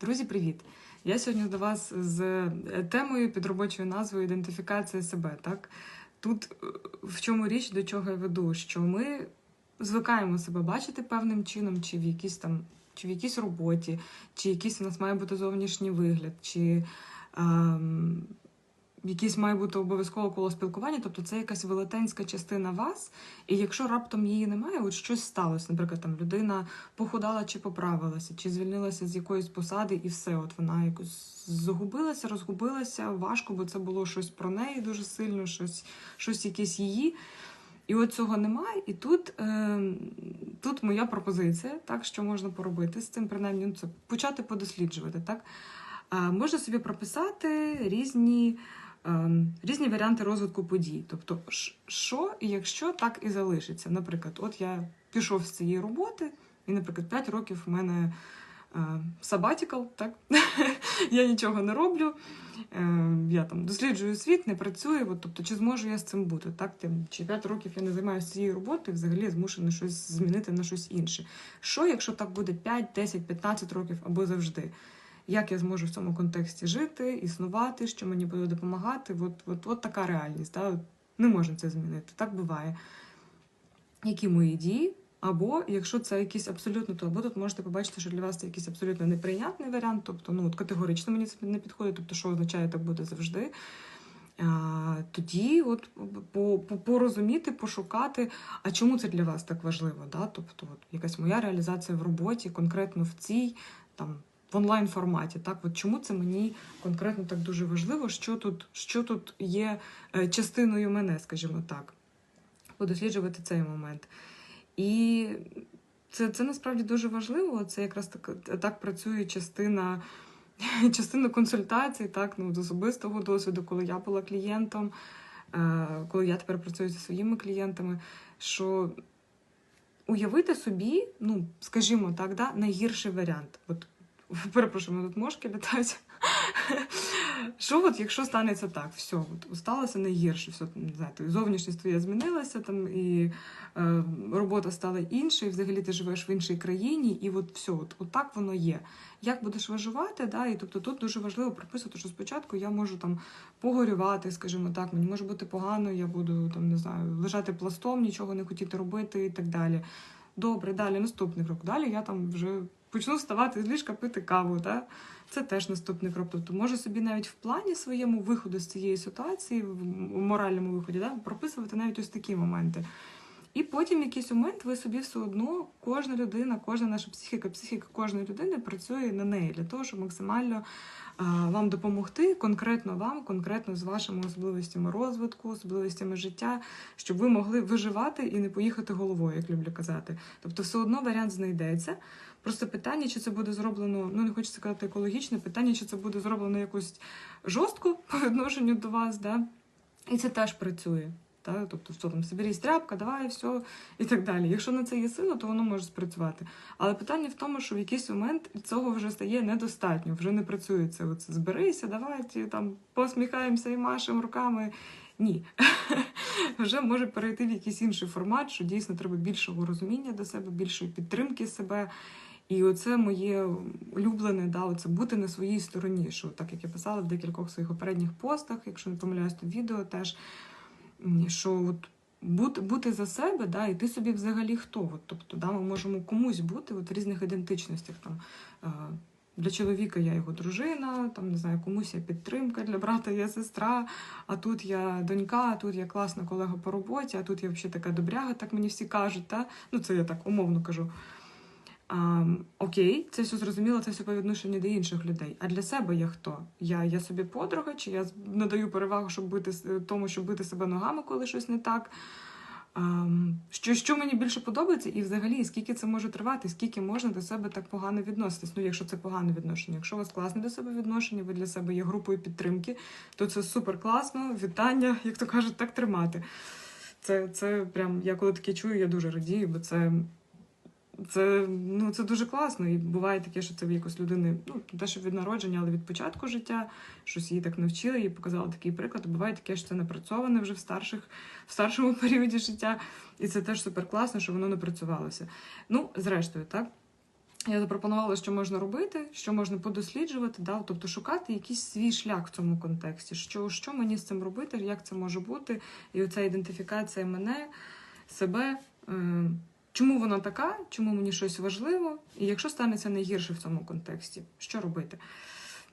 Друзі, привіт! Я сьогодні до вас з е, темою під робочою назвою Ідентифікація себе. Так тут е, в чому річ, до чого я веду, що ми звикаємо себе бачити певним чином, чи в якійсь там, чи в якійсь роботі, чи якийсь у нас має бути зовнішній вигляд, чи ем, якийсь має бути обов'язково коло спілкування, тобто це якась велетенська частина вас, і якщо раптом її немає, от щось сталося, наприклад, там людина похудала чи поправилася, чи звільнилася з якоїсь посади, і все, от вона якось загубилася, розгубилася, важко, бо це було щось про неї дуже сильно, щось, щось якесь її. І от цього немає, і тут, е, тут моя пропозиція, так, що можна поробити з цим, принаймні, ну, це почати подосліджувати. Так? Можна собі прописати різні, різні варіанти розвитку подій. Тобто, що якщо так і залишиться. Наприклад, от я пішов з цієї роботи, і, наприклад, 5 років в мене сабатікал, так? я нічого не роблю. Е, я там досліджую світ, не працюю. От, тобто, чи зможу я з цим бути? Так? Чи 5 років я не займаюся цією роботою, взагалі я змушена щось змінити на щось інше. Що, якщо так буде 5, 10, 15 років або завжди? Як я зможу в цьому контексті жити, існувати, що мені буде допомагати? От, от, от така реальність. Да? Не можна це змінити. Так буває. Які мої дії? Або якщо це якийсь абсолютно то, або тут можете побачити, що для вас це якийсь абсолютно неприйнятний варіант, тобто ну от категорично мені це не підходить, тобто що означає так буде завжди. А, тоді от по, по, порозуміти, пошукати, а чому це для вас так важливо? Да? Тобто, от якась моя реалізація в роботі, конкретно в цій там в онлайн форматі. Так, от чому це мені конкретно так дуже важливо? Що тут, що тут є е, частиною мене, скажімо так, подосліджувати цей момент. І це, це насправді дуже важливо. Це якраз так, так працює частина, частина консультацій, так, ну, з особистого досвіду, коли я була клієнтом, е, коли я тепер працюю зі своїми клієнтами. що Уявити собі, ну, скажімо так, да, найгірший варіант. От, перепрошую, тут мошки літають. Що от, якщо станеться так, все, от, сталося найгірше, все, не знаю, зовнішність твоя змінилася, там, і е, робота стала іншою, і взагалі ти живеш в іншій країні, і от все, от, от так воно є. Як будеш виживати, да, і тобто тут дуже важливо прописати, що спочатку я можу там погорювати, скажімо так, мені може бути погано, я буду там, не знаю, лежати пластом, нічого не хотіти робити і так далі. Добре, далі наступний крок. Далі я там вже почну вставати з ліжка, пити каву. Та? Це теж наступний крок. Тобто може собі навіть в плані своєму виходу з цієї ситуації, в моральному виході, да, прописувати навіть ось такі моменти. І потім якийсь момент ви собі все одно, кожна людина, кожна наша психіка, психіка кожної людини працює на неї для того, щоб максимально вам допомогти, конкретно вам, конкретно з вашими особливостями розвитку, особливостями життя, щоб ви могли виживати і не поїхати головою, як люблю казати. Тобто, все одно варіант знайдеться. Просто питання, чи це буде зроблено, ну не хочеться сказати екологічне, питання, чи це буде зроблено якось жорстко по відношенню до вас, да? і це теж працює. Та? Тобто, що там соберись тряпка, давай, все і так далі. Якщо на це є сила, то воно може спрацювати. Але питання в тому, що в якийсь момент цього вже стає недостатньо, вже не працює це. Оце зберися, давайте там посміхаємося і машемо руками. Ні, вже може перейти в якийсь інший формат, що дійсно треба більшого розуміння до себе, більшої підтримки себе. І оце моє улюблене, да, оце бути на своїй стороні. Що так як я писала в декількох своїх попередніх постах, якщо не помиляюсь, то відео теж що от бути, бути за себе, да, і ти собі взагалі хто. От, тобто, да, ми можемо комусь бути от, в різних ідентичностях. Там, е, для чоловіка я його дружина, там не знаю, комусь я підтримка, для брата я сестра, а тут я донька, а тут я класна колега по роботі, а тут я взагалі така добряга, так мені всі кажуть. Та? Ну, це я так умовно кажу. А, окей, це все зрозуміло, це все по відношенню до інших людей. А для себе я хто? Я я собі подруга, чи я надаю перевагу, щоб бити тому, щоб бити себе ногами, коли щось не так. А, що що мені більше подобається, і взагалі, скільки це може тривати, скільки можна до себе так погано відноситись. Ну, якщо це погане відношення. Якщо у вас класне до себе відношення, ви для себе є групою підтримки, то це супер класно, вітання, як то кажуть, так тримати. Це це прям, я коли таке чую, я дуже радію, бо це. Це ну це дуже класно. І буває таке, що це в якось людини, ну не те, що від народження, але від початку життя, щось її так навчили, їй показали такий приклад. Буває таке, що це напрацьоване вже в старших, в старшому періоді життя. І це теж супер класно, що воно напрацювалося. Ну, зрештою, так. Я запропонувала, що можна робити, що можна подосліджувати, да? тобто шукати якийсь свій шлях в цьому контексті, що, що мені з цим робити, як це може бути, і оця ідентифікація мене, себе, е, чому вона така, чому мені щось важливо, і якщо станеться найгірше в цьому контексті, що робити?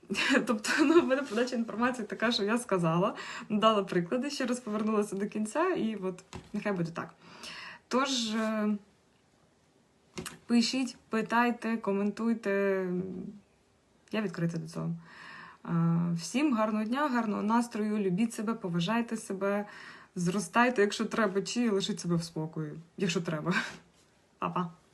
Тобто, ну, в мене подача інформації така, що я сказала, дала приклади, ще раз повернулася до кінця, і от нехай буде так. Тож. е, Пишіть, питайте, коментуйте. Я відкрита до цього. Е, Всім гарного дня, гарного настрою, любіть себе, поважайте себе, зростайте, якщо треба, чи лишіть себе в спокої, якщо треба. 好吧。